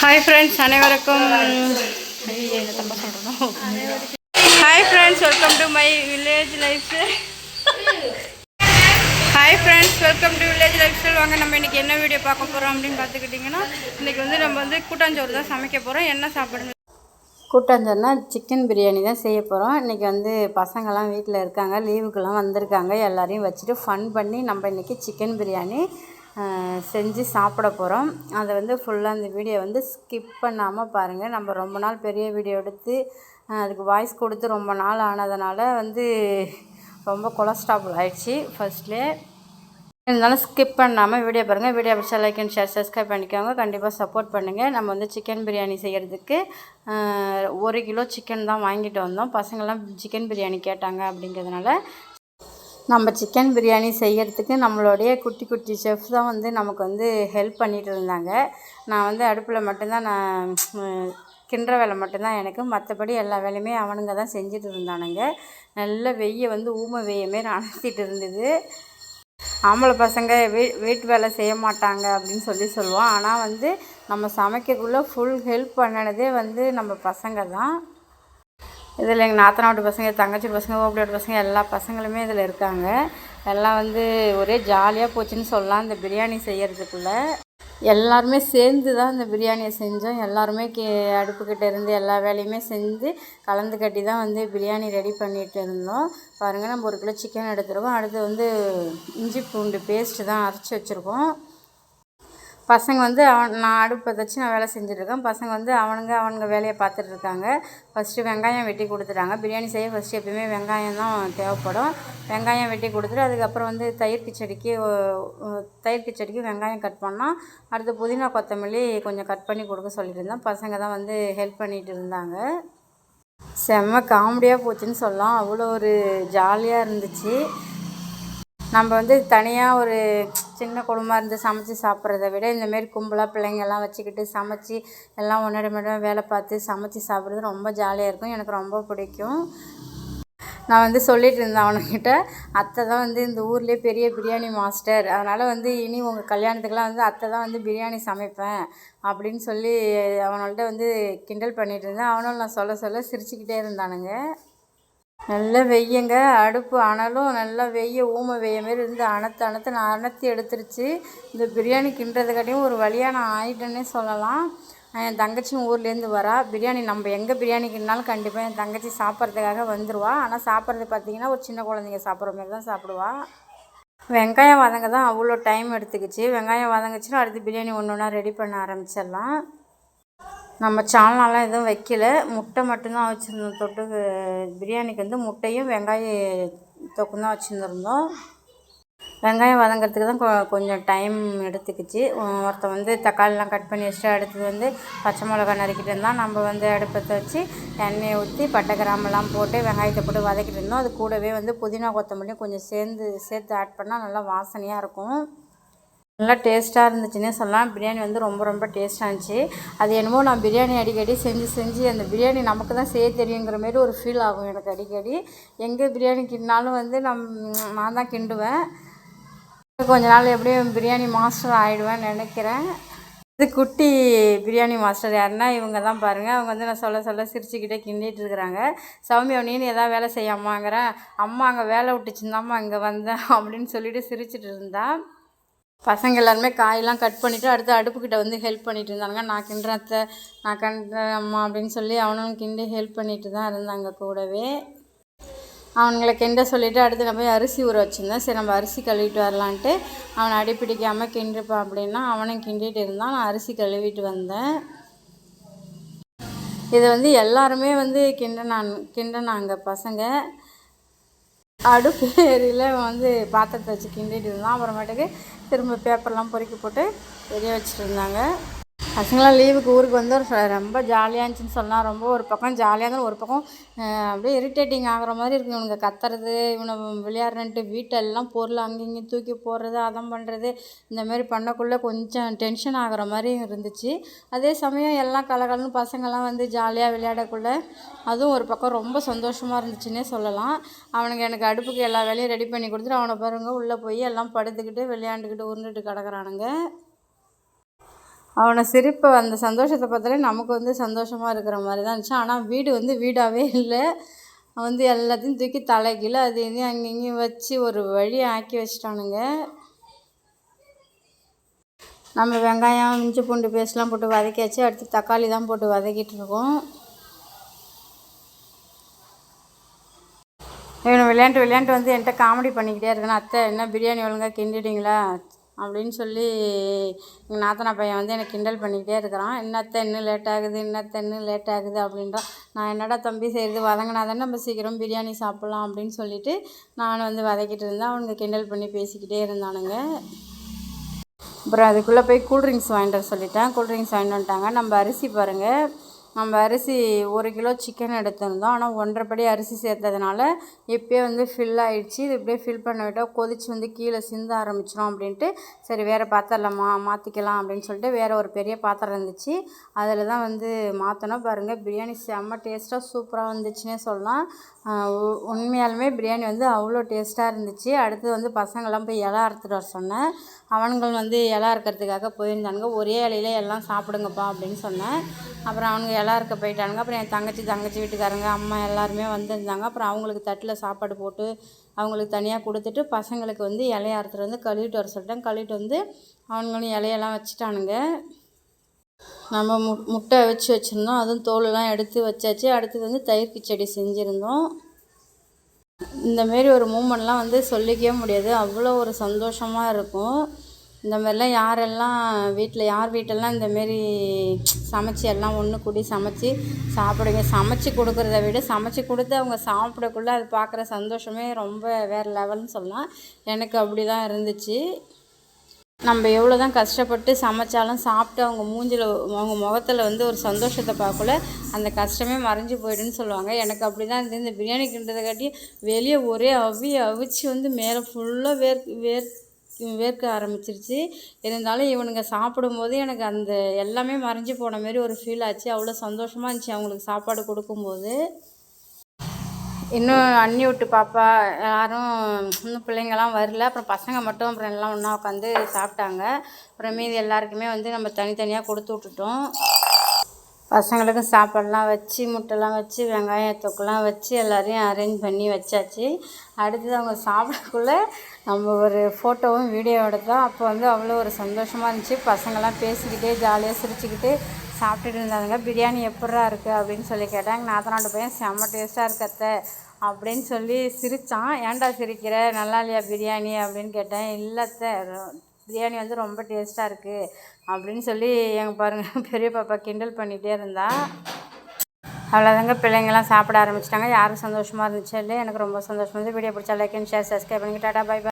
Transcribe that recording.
Hi friends அனைவருக்கும் சொல்கிறோம் hi friends welcome to my village life hi friends welcome to village lifestyle வாங்க நம்ம இன்றைக்கி என்ன வீடியோ பார்க்க போகிறோம் அப்படின்னு பார்த்துக்கிட்டிங்கன்னா இன்றைக்கி வந்து நம்ம வந்து கூட்டாஞ்சோறு தான் சமைக்க போகிறோம் என்ன சாப்பாடு கூட்டாஞ்சோறுனா சிக்கன் பிரியாணி தான் செய்ய போகிறோம் இன்றைக்கி வந்து பசங்கள்லாம் வீட்டில் இருக்காங்க லீவுக்கெல்லாம் வந்திருக்காங்க. எல்லாரையும் வச்சுட்டு ஃபன் பண்ணி நம்ம இன்றைக்கி சிக்கன் பிரியாணி செஞ்சு சாப்பிட போகிறோம் அதை வந்து ஃபுல்லாக அந்த வீடியோ வந்து ஸ்கிப் பண்ணாமல் பாருங்கள் நம்ம ரொம்ப நாள் பெரிய வீடியோ எடுத்து அதுக்கு வாய்ஸ் கொடுத்து ரொம்ப நாள் ஆனதுனால வந்து ரொம்ப கொலஸ்ட்ராபிள் ஆயிடுச்சு ஃபஸ்ட்லே இருந்தாலும் ஸ்கிப் பண்ணாமல் வீடியோ பாருங்கள் வீடியோ பிடிச்சா லைக் அண்ட் ஷேர் சப்ஸ்கிரைப் பண்ணிக்கோங்க. கண்டிப்பாக சப்போர்ட் பண்ணுங்கள் நம்ம வந்து சிக்கன் பிரியாணி செய்கிறதுக்கு ஒரு கிலோ சிக்கன் தான் வாங்கிட்டு வந்தோம். பசங்கள்லாம் சிக்கன் பிரியாணி கேட்டாங்க அப்படிங்கிறதுனால நம்ம சிக்கன் பிரியாணி செய்கிறதுக்கு நம்மளுடைய குட்டி குட்டி செஃப் தான் வந்து நமக்கு வந்து ஹெல்ப் பண்ணிகிட்டு இருந்தாங்க. நான் வந்து அடுப்பில் மட்டும்தான் நான் கிண்டுற வேலை மட்டும்தான் எனக்கு. மற்றபடி எல்லா வேலையுமே அவனுங்க தான் செஞ்சுட்டு இருந்தானுங்க. நல்ல வெய்ய வந்து ஊமை வெய்ய மாரி அணைச்சிட்டு இருந்தது. ஆம்பளை பசங்க வீ வீட்டு வேலை செய்ய மாட்டாங்க அப்படின்னு சொல்லி சொல்லுவோம் ஆனால் வந்து நம்ம சமைக்கக்குள்ளே ஃபுல் ஹெல்ப் பண்ணினதே வந்து நம்ம பசங்க தான். இதில் எங்கள் நாத்தனாவோட பசங்க தங்கச்சி பசங்க ஓப்படியோட பசங்க எல்லா பசங்களுமே இதில் இருக்காங்க. எல்லாம் வந்து ஒரே ஜாலியாக போச்சுன்னு சொல்லலாம். இந்த பிரியாணி செய்கிறதுக்குள்ளே எல்லாருமே சேர்ந்து தான் இந்த பிரியாணியை செஞ்சோம். எல்லாருமே கே அடுப்புக்கிட்ட இருந்து எல்லா வேலையுமே செஞ்சு கலந்து கட்டி தான் வந்து பிரியாணி ரெடி பண்ணிகிட்டு இருந்தோம். பாருங்கள் நம்ம ஒரு கிலோ சிக்கன் எடுத்துருக்கோம். அடுத்து வந்து இஞ்சி பூண்டு பேஸ்ட்டு தான் அரைச்சி வச்சுருக்கோம். பசங்க வந்து அவன் நான் அடுப்பை வச்சு நான் வேலை செஞ்சுட்ருக்கேன். பசங்க வந்து அவனுங்க அவனுங்க வேலையை பார்த்துட்டு இருக்காங்க ஃபஸ்ட்டு வெங்காயம் வெட்டி கொடுத்துட்டாங்க. பிரியாணி செய்ய ஃபஸ்ட்டு எப்பயுமே வெங்காயம் தான் தேவைப்படும். வெங்காயம் வெட்டி கொடுத்துட்டு அதுக்கப்புறம் வந்து தயிர் கிச்சடிக்கு தயிர் கிச்சடிக்கு வெங்காயம் கட் பண்ணால் அடுத்து புதினா கொத்தமல்லி கொஞ்சம் கட் பண்ணி கொடுக்க சொல்லியிருந்தேன் பசங்க தான் வந்து ஹெல்ப் பண்ணிகிட்டு இருந்தாங்க. செம்ம காமெடியாக போச்சுன்னு சொல்லலாம். அவ்வளோ ஒரு ஜாலியாக இருந்துச்சு. நம்ம வந்து தனியாக ஒரு சின்ன குடும்பமாக இருந்து சமைச்சு சாப்பிட்றத விட இந்தமாரி கும்பலாக பிள்ளைங்கள்லாம் வச்சுக்கிட்டு சமைச்சு எல்லாம் ஒன்றரை மணி வேலை பார்த்து சமைச்சு சாப்பிட்றது ரொம்ப ஜாலியாக இருக்கும். எனக்கு ரொம்ப பிடிக்கும். நான் வந்து சொல்லிட்டு இருந்தேன் அவனுக்கிட்ட அத்தை தான் வந்து இந்த ஊர்லேயே பெரிய பிரியாணி மாஸ்டர். அதனால் வந்து இனி உங்கள் கல்யாணத்துக்கெலாம் வந்து அத்தை தான் வந்து பிரியாணி சமைப்பேன் அப்படின்னு சொல்லி அவனோட வந்து கிண்டல் பண்ணிகிட்டு இருந்தேன். அவனும் நான் சொல்ல சொல்ல சிரிச்சுக்கிட்டே இருந்தானுங்க. நல்லா வெய்யங்க. அடுப்பு அனலும் நல்லா வெய்ய ஊமை வெய்ய மாரி இருந்து அனத்து அனத்து நான் அனத்தி எடுத்துருச்சு. இந்த பிரியாணி கிண்டுறதுக்காட்டியும் ஒரு வழியாக நான் ஆயிட்டேன்னே சொல்லலாம். என் தங்கச்சியும் ஊர்லேருந்து வரா. பிரியாணி நம்ம எங்கே பிரியாணி கிண்டினாலும் கண்டிப்பாக என் தங்கச்சி சாப்பிட்றதுக்காக வந்துடுவா ஆனால் சாப்பிட்றது பார்த்தீங்கன்னா ஒரு சின்ன குழந்தைங்க சாப்பிட்ற மாதிரி தான் சாப்பிடுவா. வெங்காயம் வதங்க தான் அவ்வளோ டைம் எடுத்துக்கிச்சு. வெங்காயம் வதங்குச்சுன்னா அடுத்து பிரியாணி ஒன்று ஒன்றா ரெடி பண்ண ஆரம்பிச்சிடலாம். நம்ம சால்னாலாம் எதுவும் வைக்கல. முட்டை மட்டும்தான் வச்சுருந்தோம். தொட்டுக்கு பிரியாணிக்கு வந்து முட்டையும் வெங்காய தொக்கும் தான் வச்சுருந்துருந்தோம். வெங்காயம் வதங்கிறதுக்கு தான் கொ- கொஞ்சம் டைம் எடுத்துக்கிச்சு. ஒருத்தன் வந்து தக்காளிலாம் கட் பண்ணி வச்சுட்டு அடுத்தது வந்து பச்சை மிளகா நறுக்கிட்டு இருந்தால் நம்ம வந்து அடுப்பத்தை வச்சு எண்ணெயை ஊற்றி பட்டை கிராமெல்லாம் போட்டு வெங்காயத்தை போட்டு வதக்கிட்டு இருந்தோம். அது கூடவே வந்து புதினா கொத்தமல்லியும் கொஞ்சம் சேர்ந்து சேர்த்து ஆட் பண்ணால் நல்லா வாசனையாக இருக்கும். நல்லா டேஸ்ட்டாக இருந்துச்சுன்னே சொல்லலாம். பிரியாணி வந்து ரொம்ப ரொம்ப டேஸ்ட்டாக இருந்துச்சு. அது என்னமோ நான் பிரியாணி அடிக்கடி செஞ்சு செஞ்சு அந்த பிரியாணி நமக்கு தான் செய்ய தெரியுங்கிற மாரி ஒரு ஃபீல் ஆகும் எனக்கு அடிக்கடி. எங்கே பிரியாணி கிண்டினாலும் வந்து நம் நான் தான் கிண்டுவேன். கொஞ்ச நாள் எப்படியும் பிரியாணி மாஸ்டர் ஆகிடுவேன் நினைக்கிறேன். இது குட்டி பிரியாணி மாஸ்டர் யாருன்னா இவங்க தான் பாருங்கள் அவங்க வந்து நான் சொல்ல சொல்ல சிரிச்சுக்கிட்டே கிண்டிகிட்டு இருக்கிறாங்க. சௌமியா நீனு எதாவது வேலை செய்யாமாங்கிறேன். அம்மா அங்கே வேலை விட்டுச்சுருந்தாம்மா இங்கே வந்தேன் அப்படின்னு சொல்லிட்டு சிரிச்சிட்டு இருந்தா. பசங்க எல்லாருமே காயெல்லாம் கட் பண்ணிவிட்டு அடுத்து அடுப்புக்கிட்ட வந்து ஹெல்ப் பண்ணிட்டு இருந்தாங்க நான் கிண்டுற அத்தை நான் கிண்டுறேன் அம்மா அப்படின்னு சொல்லி அவனும் கிண்டி ஹெல்ப் பண்ணிட்டு தான் இருந்தாங்க கூடவே. அவனுங்களை கிண்ட சொல்லிவிட்டு அடுத்து நான் போய் அரிசி ஊற வச்சுருந்தேன். சரி நம்ம அரிசி கழுவிட்டு வரலான்ட்டு அவனை அடி பிடிக்காமல் கிண்டிருப்பான் அப்படின்னா அவனும் கிண்டிகிட்டு இருந்தான். நான் அரிசி கழுவிட்டு வந்தேன். இதை வந்து எல்லாருமே வந்து கிண்டனான் கிண்டனாங்க பசங்க. அடுப்பு ஏரியில் வந்து பாத்திரத்தை வச்சு கிண்டிட்டு இருந்தான். அப்புறமேட்டுக்கு திரும்ப பேப்பர்லாம் பொறுக்கி போட்டு வெளியே வச்சுட்டு இருந்தாங்க. பசங்களாம் லீவுக்கு ஊருக்கு வந்து ரொம்ப ஜாலியாக இருந்துச்சுன்னு சொல்லலாம் ரொம்ப ஒரு பக்கம் ஜாலியாக இருந்தாலும் ஒரு பக்கம் அப்படியே இரிட்டேட்டிங் ஆகுற மாதிரி இருக்கும். இவனுங்க கத்துறது இவனை விளையாடுறன்ட்டு வீட்டெல்லாம் பொருள் அங்கே தூக்கி போடுறது அதம் பண்ணுறது இந்த மாதிரி பண்ணக்குள்ளே கொஞ்சம் டென்ஷன் ஆகிற மாதிரியும் இருந்துச்சு. அதே சமயம் எல்லாம் கலகலன்னு பசங்கள்லாம் வந்து ஜாலியாக விளையாடக்குள்ள அதுவும் ஒரு பக்கம் ரொம்ப சந்தோஷமாக இருந்துச்சுன்னே சொல்லலாம். அவனுங்க எனக்கு அடுப்புக்கு எல்லா வேலையும் ரெடி பண்ணி கொடுத்துட்டு அவனை பாருங்க உள்ளே போய் எல்லாம் படுத்துக்கிட்டு விளையாண்டுக்கிட்டு உருண்டுட்டு கிடக்குறானுங்க. அவனை சிரிப்பை அந்த சந்தோஷத்தை பார்த்தாலே நமக்கு வந்து சந்தோஷமாக இருக்கிற மாதிரி தான் இருந்துச்சு. ஆனால் வீடு வந்து வீடாகவே இல்லை. அவன் வந்து எல்லாத்தையும் தூக்கி தலைகீழ அது இதையும் அங்கே இங்கேயும் வச்சு ஒரு வழி ஆக்கி வச்சிட்டானுங்க. நம்ம வெங்காயம் இஞ்சி பூண்டு பேஸ்ட்லாம் போட்டு வதக்கியாச்சு. அடுத்து தக்காளி தான் போட்டு வதக்கிட்டு இருக்கோம். இவனை விளையாண்டு விளையாண்டு வந்து என்கிட்ட காமெடி பண்ணிக்கிட்டே இருக்கணும் அத்தை என்ன பிரியாணி ஒழுங்காக கிண்டிட்டீங்களா? அப்படின்னு சொல்லி எங்கள் நாத்தனா பையன் வந்து எனக்கு கிண்டல் பண்ணிக்கிட்டே இருக்கிறான். என்னத்த இன்னும் லேட் ஆகுது என்னத்த இன்னும் லேட் ஆகுது அப்படின்றான் நான் என்னடா தம்பி செய்கிறது வதங்கினா தானே நம்ம சீக்கிரம் பிரியாணி சாப்பிட்லாம் அப்படின்னு சொல்லிட்டு நான் வந்து வதக்கிட்டு இருந்தேன். அவனுங்க கிண்டல் பண்ணி பேசிக்கிட்டே இருந்தானுங்க. அப்புறம் அதுக்குள்ளே போய் கூல்ட்ரிங்க்ஸ் வாங்கிட்டு சொல்லிட்டேன். கூல்ட்ரிங்க்ஸ் வாங்கிட்டு வந்துட்டாங்க. நம்ம அரிசி பாருங்கள் நம்ம அரிசி ஒரு கிலோ சிக்கன் எடுத்திருந்தோம். ஆனால் ஒன்றரை படி அரிசி சேர்த்ததுனால இப்போயே வந்து ஃபில் ஆகிடுச்சி இது இப்படியே ஃபில் பண்ண விட்டால் கொதிச்சு வந்து கீழே சிந்த ஆரம்பிச்சிடும் அப்படின்ட்டு சரி வேறு பாத்திரலாமா மாற்றிக்கலாம் அப்படின்னு சொல்லிட்டு வேறு ஒரு பெரிய பாத்திரம் இருந்துச்சு. அதில் தான் வந்து மாற்றினோம் பாருங்கள் பிரியாணி செம்ம டேஸ்ட்டாக சூப்பராக வந்துச்சுன்னே சொல்லலாம். உண்மையாலுமே பிரியாணி வந்து அவ்வளோ டேஸ்ட்டாக இருந்துச்சு. அடுத்து வந்து பசங்கள்லாம் போய் இலை அறுத்துட்டு வர சொன்னேன். அவனுங்கள் வந்து இலை அறுக்கிறதுக்காக போயிருந்தானுங்க. ஒரே இலையில எல்லாம் சாப்பிடுங்கப்பா அப்படின்னு சொன்னேன். அப்புறம் அவனுங்க இலை எல்லாருக்கு போயிட்டானுங்க. அப்புறம் என் தங்கச்சி தங்கச்சி வீட்டுக்காரங்க அம்மா எல்லாருமே வந்திருந்தாங்க. அப்புறம் அவங்களுக்கு தட்டில் சாப்பாடு போட்டு அவங்களுக்கு தனியாக கொடுத்துட்டு பசங்களுக்கு வந்து இலைய அறுத்துட்டு வந்து கழுவிட்டு வர சொல்லிட்டேன். கழுவிட்டு வந்து அவனுங்களும் இலையெல்லாம் வச்சுட்டானுங்க. நம்ம மு முட்டை வச்சு வச்சுருந்தோம். அதுவும் தோலெல்லாம் எடுத்து வச்சாச்சு. அடுத்தது வந்து தயிர் கிச்சடி செஞ்சுருந்தோம். இந்த மாரி ஒரு மூமெண்ட்லாம் வந்து சொல்லிக்கவே முடியாது. அவ்வளோ ஒரு சந்தோஷமாக இருக்கும். இந்த மாதிரிலாம் யாரெல்லாம் வீட்டில் யார் வீட்டெல்லாம் இந்த மாரி சமைச்சி எல்லாம் ஒன்று கூடி சமைச்சி சாப்பிடுங்க சமைச்சி கொடுக்குறத விட சமைச்சி கொடுத்து அவங்க சாப்பிடக்குள்ள அது பார்க்குற சந்தோஷமே ரொம்ப வேறு லெவல்னு சொல்லலாம். எனக்கு அப்படி தான் இருந்துச்சு. நம்ம எவ்வளோ தான் கஷ்டப்பட்டு சமைச்சாலும் சாப்பிட்டு அவங்க மூஞ்சில் அவங்க முகத்தில் வந்து ஒரு சந்தோஷத்தை பார்க்கல அந்த கஷ்டமே மறைஞ்சு போயிடுன்னு சொல்லுவாங்க. எனக்கு அப்படி தான் இருந்தது. இந்த பிரியாணி கிண்டதை காட்டி வெளியே ஒரே அவி அவிச்சு வந்து மேலே ஃபுல்லாக வேர் வேர் வேர்க்க ஆரம்பிச்சிருச்சு. இருந்தாலும் இவனுங்க சாப்பிடும்போது எனக்கு அந்த எல்லாமே மறைஞ்சு போன மாரி ஒரு ஃபீல் ஆச்சு. அவ்வளோ சந்தோஷமாக இருந்துச்சு அவங்களுக்கு சாப்பாடு கொடுக்கும்போது. இன்னும் அண்ணி விட்டு பாப்பா யாரும் இன்னும் பிள்ளைங்கள்லாம் வரல. அப்புறம் பசங்க மட்டும் அப்புறம் எல்லாம் ஒன்றா உட்காந்து சாப்பிட்டாங்க. அப்புறம் மீதி எல்லாருக்குமே வந்து நம்ம தனித்தனியாக கொடுத்து விட்டுட்டோம். பசங்களுக்கும் சாப்பாடெலாம் வச்சு முட்டைலாம் வச்சு வெங்காயம் தொக்குலாம் வச்சு எல்லாரையும் அரேஞ்ச் பண்ணி வச்சாச்சு. அடுத்தது அவங்க சாப்பிடக்குள்ளே நம்ம ஒரு ஃபோட்டோவும் வீடியோ எடுத்தோம் அப்போ வந்து அவ்வளோ ஒரு சந்தோஷமாக இருந்துச்சு. பசங்கள்லாம் பேசிக்கிட்டே ஜாலியாக சிரிச்சுக்கிட்டு சாப்பிட்டுட்டு இருந்தாங்க பிரியாணி எப்பட்றா இருக்குது அப்படின்னு சொல்லி கேட்டாங்க. நாத்தனாட்டு பையன் செம்ம டேஸ்ட்டாக இருக்கத்த அப்படின்னு சொல்லி சிரித்தான் ஏன்டா சிரிக்கிற? நல்லா இல்லையா பிரியாணி? அப்படின்னு கேட்டேன். இல்லைத்த ரொ- பிரியாணி வந்து ரொம்ப டேஸ்ட்டாக இருக்குது அப்படின்னு சொல்லி எங்கள் பாருங்கள் பெரிய பாப்பா கிண்டல் பண்ணிகிட்டே இருந்தா. அவ்வளோதாங்க பிள்ளைங்கள்லாம் சாப்பிட ஆரம்பிச்சிட்டாங்க. யாரும் சந்தோஷமாக இருந்துச்சு இல்லை எனக்கு ரொம்ப சந்தோஷமாக இருந்துச்சு. வீடியோ பிடிச்சா லைக் அண்ட் ஷேர் சப்ஸ்கிரைப் பண்ணிக்கிட்டாடா பை பை